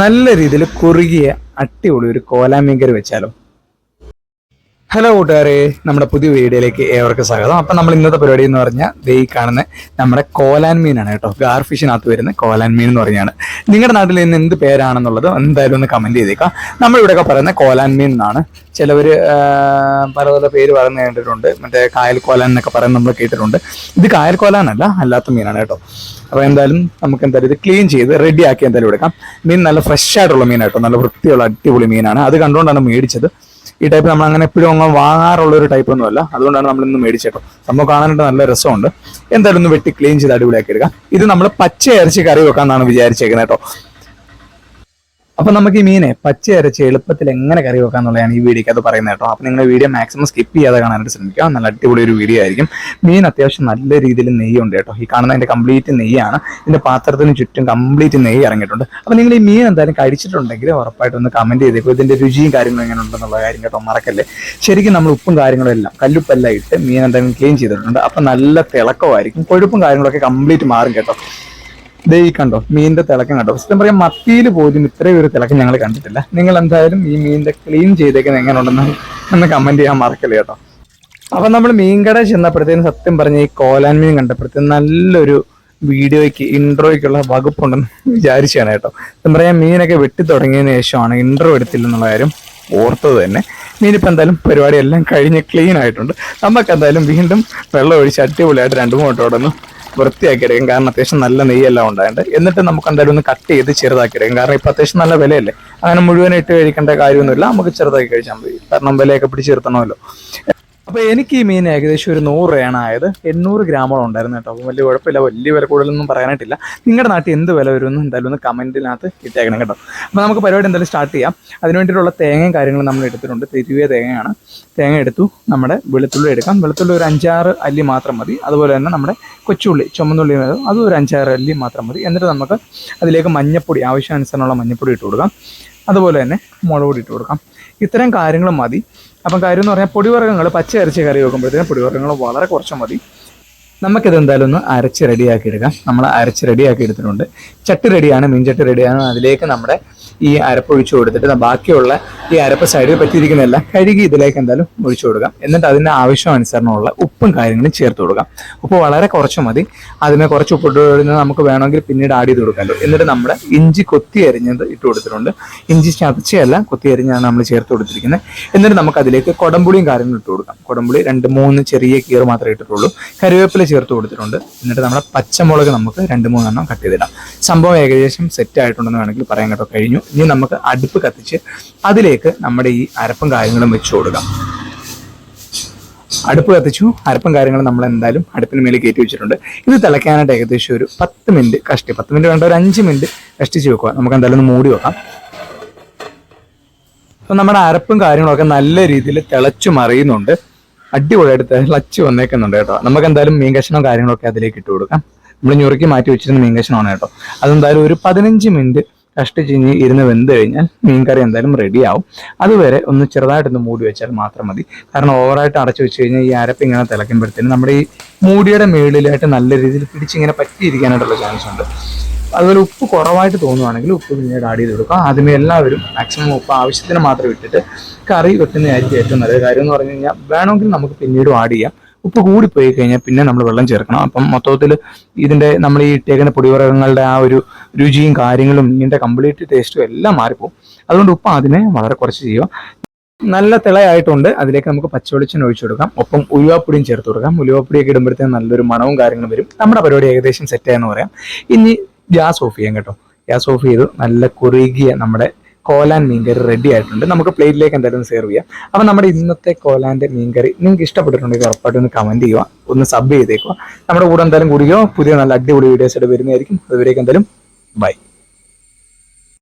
നല്ല രീതിയിൽ കുറുകിയ അടിപൊളി ഒരു കോലാമീൻ കറി വെച്ചാലോ. ഹലോ കൂട്ടുകാരെ നമ്മുടെ പുതിയ വീഡിയോയിലേക്ക് ഏവർക്കും സ്വാഗതം. അപ്പം നമ്മൾ ഇന്നത്തെ പരിപാടി എന്ന് പറഞ്ഞാൽ ദേ കാണുന്ന നമ്മുടെ കോലാൻ മീനാണ് കേട്ടോ. ഗാർഫിഷിനകത്ത് വരുന്ന കോലാൻ മീൻ എന്ന് പറഞ്ഞാണ്. നിങ്ങളുടെ നാട്ടിൽ നിന്ന് എന്ത് പേരാണെന്നുള്ളത് എന്തായാലും ഒന്ന് കമന്റ് ചെയ്തേക്കാം. നമ്മളിവിടെയൊക്കെ പറയുന്ന കോലാൻ മീൻ എന്നാണ്. ചിലവർ പല പല പേര് പറഞ്ഞു കേട്ടിട്ടുണ്ട്. മറ്റേ കായൽ കോലാൻ എന്നൊക്കെ പറയുന്നത് നമ്മൾ കേട്ടിട്ടുണ്ട്. ഇത് കായൽ കോലാനല്ല അല്ലാത്ത മീനാണ് കേട്ടോ. അപ്പോൾ എന്തായാലും നമുക്ക് എന്തായാലും ഇത് ക്ലീൻ ചെയ്ത് റെഡി ആക്കി എന്തായാലും എടുക്കാം. മീൻ നല്ല ഫ്രഷ് ആയിട്ടുള്ള മീനായിട്ടോ നല്ല വൃത്തിയുള്ള അടിപൊളി മീനാണ്. അത് കണ്ടുകൊണ്ടാണ് മേടിച്ചത്. ഈ ടൈപ്പ് നമ്മൾ അങ്ങനെ എപ്പോഴും അങ്ങ് വാങ്ങാറുള്ള ഒരു ടൈപ്പ് ഒന്നുമല്ല അതുകൊണ്ടാണ് നമ്മൾ ഇന്ന് മേടിച്ചേട്ടോ. സംഭവം കാണാനായിട്ട് നല്ല രസമുണ്ട്. എന്തായാലും ഒന്ന് വെട്ടി ക്ലീൻ ചെയ്ത് അടിപൊളിയാക്കി എടുക്കാം. ഇത് നമ്മൾ പച്ച ഇറച്ചി കറി വെക്കാമെന്നാണ് വിചാരിച്ചേക്കുന്നത് കേട്ടോ അപ്പൊ നമുക്ക് ഈ മീനെ പച്ച അരച്ച് എളുപ്പത്തിൽ എങ്ങനെ കറി വെക്കാന്നുള്ളതാണ് ഈ വീഡിയോക്ക് അത് പറയുന്നത് കേട്ടോ. അപ്പൊ നിങ്ങൾ വീഡിയോ മാക്സിമം സ്കിപ്പ് ചെയ്യാതെ കാണാനായിട്ട് ശ്രമിക്കുക. നല്ല അടിപൊളി ഒരു വീഡിയോ ആയിരിക്കും. മീൻ അത്യാവശ്യം നല്ല രീതിയിൽ നെയ്യുണ്ട് കേട്ടോ. ഈ കാണുന്ന അതിന്റെ കംപ്ലീറ്റ് നെയ്യാണ്. ഇതിന്റെ പാത്രത്തിന് ചുറ്റും കംപ്ലീറ്റ് നെയ്യ് ഇറങ്ങിയിട്ടുണ്ട്. അപ്പൊ നിങ്ങൾ ഈ മീൻ എന്തായാലും കഴിച്ചിട്ടുണ്ടെങ്കിൽ ഉറപ്പായിട്ട് ഒന്ന് കമന്റ് ചെയ്തേക്കും. ഇതിന്റെ രുചിയും കാര്യങ്ങളും എങ്ങനെ ഉണ്ടെന്നുള്ള കാര്യം കേട്ടോ മറക്കല്ലേ. ശരിക്കും നമ്മൾ ഉപ്പും കാര്യങ്ങളും എല്ലാം കല്ലുപ്പെല്ലാം ഇട്ട് മീൻ എന്തായാലും ക്ലീൻ ചെയ്തിട്ടുണ്ട്. അപ്പൊ നല്ല തിളക്കമായിരിക്കും. കൊഴുപ്പും കാര്യങ്ങളൊക്കെ കംപ്ലീറ്റ് മാറും കേട്ടോ. ദേ ഈ കണ്ടോ മീനിന്റെ തിളക്കം കണ്ടോ? സത്യം പറയാം മത്തിയിൽ പോലും ഇത്രയും ഒരു തിളക്കം ഞങ്ങൾ കണ്ടിട്ടില്ല. നിങ്ങൾ എന്തായാലും ഈ മീനിന്റെ ക്ലീൻ ചെയ്തേക്കുന്നത് എങ്ങനെ ഉണ്ടെന്ന് ഒന്ന് കമന്റ് ചെയ്യാൻ മറക്കല്ലേ കേട്ടോ. അപ്പൊ നമ്മൾ മീൻകട ചെന്നപ്പോഴത്തേനും സത്യം പറഞ്ഞ ഈ കോലാൻ മീൻ കണ്ടപ്പോഴത്തേനും നല്ലൊരു വീഡിയോയ്ക്ക് ഇൻട്രോയ്ക്കുള്ള വകുപ്പുണ്ടെന്ന് വിചാരിച്ചാണ് കേട്ടോ. സത്യം പറയാം മീനൊക്കെ വെട്ടി തുടങ്ങിയതിന് ശേഷമാണ് ഇൻട്രോ എടുത്തില്ലെന്നുള്ള കാര്യം ഓർത്തത് തന്നെ. മീനിപ്പോൾ എന്തായാലും പരിപാടിയെല്ലാം കഴിഞ്ഞ് ക്ലീൻ ആയിട്ടുണ്ട്. നമുക്ക് എന്തായാലും വീണ്ടും വെള്ളം ഒഴിച്ച് അടിപൊളിയായിട്ട് രണ്ട് മൂന്ന് വൃത്തിയാക്കി എടുക്കും കാരണം അത്യാവശ്യം നല്ല നെയ്യെല്ലാം ഉണ്ടായിട്ട് എന്നിട്ട് നമുക്ക് എന്തായാലും ഒന്ന് കട്ട് ചെയ്ത് ചെറുതാക്കി എടുക്കും കാരണം ഇപ്പൊ അത്യാവശ്യം നല്ല വിലയല്ലേ? അങ്ങനെ മുഴുവനായിട്ട് കഴിക്കേണ്ട കാര്യമൊന്നുമില്ല. നമുക്ക് ചെറുതാക്കി കഴിച്ചാൽ മതി. കാരണം വിലയൊക്കെ പിടിച്ച് നിർത്തണമല്ലോ. അപ്പൊ എനിക്ക് ഈ മീൻ ഏകദേശം ഒരു നൂറ് രൂപയാണ് ആയത്. എണ്ണൂറ് ഗ്രാമോളം ഉണ്ടായിരുന്നു കേട്ടോ. അപ്പോൾ വലിയ കുഴപ്പമില്ല. വലിയ വില കൂടുതലൊന്നും പറയാനായിട്ടില്ല. നിങ്ങളുടെ നാട്ടിൽ എന്ത് വില വരുമെന്ന് എന്തായാലും ഒന്ന് കമന്റിനകത്ത് ഇട്ടേക്കണം കേട്ടോ. അപ്പൊ നമുക്ക് പരിപാടി എന്തായാലും സ്റ്റാർട്ട് ചെയ്യാം. അതിന് വേണ്ടിയിട്ടുള്ള തേങ്ങയും കാര്യങ്ങളും നമ്മൾ എടുത്തിട്ടുണ്ട്. തിരുവിയ തേങ്ങയാണ്. തേങ്ങ എടുത്തു. നമ്മുടെ വെളുത്തുള്ളി എടുക്കാം. വെളുത്തുള്ളി ഒരു അഞ്ചാറ് അല്ലി മാത്രം മതി. അതുപോലെ തന്നെ നമ്മുടെ കൊച്ചുള്ളി ചുമന്നുള്ളി അതും ഒരു അഞ്ചാറ് അല്ലി മാത്രം മതി. എന്നിട്ട് നമുക്ക് അതിലേക്ക് മഞ്ഞപ്പൊടി ആവശ്യാനുസരണമുള്ള മഞ്ഞപ്പൊടി ഇട്ട് കൊടുക്കാം. അതുപോലെ തന്നെ മുളക് പൊടി ഇട്ട് കൊടുക്കാം. ഇത്തരം കാര്യങ്ങൾ മതി. അപ്പം കാര്യം എന്ന് പറഞ്ഞാൽ പൊടിവർഗങ്ങൾ പച്ച ഇറച്ചി കറി വെക്കുമ്പോഴത്തേക്കും പൊടിവർഗങ്ങൾ വളരെ കുറച്ച് മതി. നമുക്കിത് എന്തായാലും ഒന്ന് അരച്ച് റെഡിയാക്കി എടുക്കാം. നമ്മൾ അരച്ച് റെഡിയാക്കി എടുത്തിട്ടുണ്ട്. ചട്ടി റെഡിയാണ് മീൻചട്ടി റെഡിയാണ് അതിലേക്ക് നമ്മുടെ ഈ അരപ്പ് ഒഴിച്ചു കൊടുത്തിട്ട് ബാക്കിയുള്ള ഈ അരപ്പ് സൈഡിൽ പറ്റിയിരിക്കുന്നതല്ല കഴുകി ഇതിലേക്ക് എന്തായാലും ഒഴിച്ചു കൊടുക്കാം. എന്നിട്ട് അതിന്റെ ആവശ്യാനുസരണമുള്ള ഉപ്പും കാര്യങ്ങളും ചേർത്ത് കൊടുക്കാം. ഉപ്പ് വളരെ കുറച്ച് മതി. അതിനെ കുറച്ച് ഉപ്പിട്ട് കഴിഞ്ഞാൽ നമുക്ക് വേണമെങ്കിൽ പിന്നീട് ആഡ് ചെയ്ത് കൊടുക്കാമല്ലോ. എന്നിട്ട് നമ്മുടെ ഇഞ്ചി കൊത്തി അരിഞ്ഞത് ഇട്ട് കൊടുത്തിട്ടുണ്ട്. ഇഞ്ചി ചതച്ചയല്ല കൊത്തി അരിഞ്ഞാണ് നമ്മൾ ചേർത്ത് കൊടുത്തിരിക്കുന്നത് എന്നിട്ട് നമുക്ക് അതിലേക്ക് കൊടമ്പുളിയും കാര്യങ്ങളും ഇട്ട് കൊടുക്കാം. കൊടമ്പുളി രണ്ട് മൂന്ന് ചെറിയ കീർ മാത്രമേ ഇട്ടിട്ടുള്ളൂ. കറിവേപ്പില ചേർത്ത് കൊടുത്തിട്ടുണ്ട്. എന്നിട്ട് നമ്മുടെ പച്ചമുളക് നമുക്ക് രണ്ട് മൂന്നെണ്ണം കട്ട് ചെയ്തിടാം. സംഭവം ഏകദേശം സെറ്റ് ആയിട്ടുണ്ടെന്ന് വേണമെങ്കിൽ പറയാൻ കേട്ടോ കഴിഞ്ഞു. ഇനി നമുക്ക് അടുപ്പ് കത്തിച്ച് അതിലേക്ക് നമ്മുടെ ഈ അരപ്പും കാര്യങ്ങളും വെച്ച് കൊടുക്കാം. അടുപ്പ് കത്തിച്ചു അരപ്പും കാര്യങ്ങളും നമ്മൾ എന്തായാലും അടുപ്പിന് മേലെ കയറ്റി വെച്ചിട്ടുണ്ട്. ഇത് തിളയ്ക്കാനായിട്ട് ഏകദേശം ഒരു പത്ത് മിനിറ്റ് കഷ്ടി പത്ത് മിനിറ്റ് വേണ്ട ഒരു അഞ്ച് മിനിറ്റ് കഷ്ടിച്ച് വെക്കുക. നമുക്ക് എന്തായാലും ഒന്ന് മൂടി വെക്കാം. അപ്പം നമ്മുടെ അരപ്പും കാര്യങ്ങളൊക്കെ നല്ല രീതിയിൽ തിളച്ചു മറിയുന്നുണ്ട്. അടിപൊളിയായിട്ട് തിളച്ച് വന്നേക്കുന്നുണ്ട് കേട്ടോ. നമുക്ക് എന്തായാലും മീൻ കഷ്ണവും കാര്യങ്ങളൊക്കെ അതിലേക്ക് ഇട്ട് കൊടുക്കാം. നമ്മൾ ഞുറുക്കി മാറ്റി വെച്ചിരുന്ന മീൻ കഷ്ണമാണ് കേട്ടോ. അതെന്തായാലും ഒരു പതിനഞ്ച് മിനിറ്റ് കഷ്ടിച്ചിഞ്ഞ് ഇരുന്ന് വെന്ത് കഴിഞ്ഞാൽ മീൻ കറി എന്തായാലും റെഡി ആവും. അതുവരെ ഒന്ന് ചെറുതായിട്ടൊന്ന് മൂടി വെച്ചാൽ മാത്രം മതി. കാരണം ഓവറായിട്ട് അടച്ചു വെച്ച് കഴിഞ്ഞാൽ ഈ അരപ്പ് ഇങ്ങനെ തിളയ്ക്കുമ്പോഴത്തേനും നമ്മുടെ ഈ മൂടിയുടെ മേളിലായിട്ട് നല്ല രീതിയിൽ പിടിച്ചിങ്ങനെ പറ്റിയിരിക്കാനായിട്ടുള്ള ചാൻസ് ഉണ്ട്. അതുപോലെ ഉപ്പ് കുറവായിട്ട് തോന്നുവാണെങ്കിൽ ഉപ്പ് പിന്നീട് ആഡ് ചെയ്ത് കൊടുക്കുക ആദ്യമേ എല്ലാവരും മാക്സിമം ഉപ്പ് ആവശ്യത്തിന് മാത്രം ഇട്ടിട്ട് കറി വെക്കുന്നതായിരിക്കും ഏറ്റവും നല്ലത്. കാര്യം എന്ന് പറഞ്ഞു കഴിഞ്ഞാൽ വേണമെങ്കിൽ നമുക്ക് പിന്നീടും ആഡ് ചെയ്യാം. ഉപ്പ് കൂടിപ്പോയി കഴിഞ്ഞാൽ പിന്നെ നമ്മൾ വെള്ളം ചേർക്കണം. അപ്പം മൊത്തത്തിൽ ഇതിന്റെ നമ്മൾ ഈ ഇട്ടേക്കുന്ന പൊടിവർഗങ്ങളുടെ ആ ഒരു രുചിയും കാര്യങ്ങളും ഇതിന്റെ കംപ്ലീറ്റ് ടേസ്റ്റും എല്ലാം മാറിപ്പോകും അതുകൊണ്ട് ഉപ്പ് അതിനെ വളരെ കുറച്ച് ചെയ്യുക. നല്ല തിളയായിട്ടുണ്ട്. അതിലേക്ക് നമുക്ക് പച്ചവെളിച്ചെണ്ണ ഒഴിച്ചു കൊടുക്കാം. ഒപ്പം ഉലുവാപ്പൊടിയും ചേർത്ത് കൊടുക്കാം. ഉലുവാപ്പൊടിയൊക്കെ ഇടുമ്പോഴത്തേക്കും നല്ലൊരു മണവും കാര്യങ്ങളും വരും. നമ്മുടെ പരിപാടി ഏകദേശം സെറ്റായെന്ന് പറയാം. ഇനി ഗ്യാസ് ഓഫ് ചെയ്യാം കേട്ടോ. ഗ്യാസ് ഓഫ് ചെയ്ത് നല്ല കുറുകിയ നമ്മുടെ കോലാൻ മീൻകറി റെഡി ആയിട്ടുണ്ട്. നമുക്ക് പ്ലേറ്റിലേക്ക് എന്തായാലും സെർവ് ചെയ്യാം. അപ്പം നമ്മുടെ ഇന്നത്തെ കോലാന്റെ മീൻകറി നിങ്ങൾക്ക് ഇഷ്ടപ്പെട്ടിട്ടുണ്ടെങ്കിൽ ഉറപ്പായിട്ട് ഒന്ന് കമന്റ് ചെയ്യുക. ഒന്ന് സബ് ചെയ്തേക്കുക. നമ്മുടെ കൂടെ എന്തായാലും കൂടിയോ പുതിയ നല്ല അടിപൊളി വീഡിയോസ് ആയിട്ട് വരുന്നതായിരിക്കും. അതുവരേക്കും എന്തായാലും ബൈ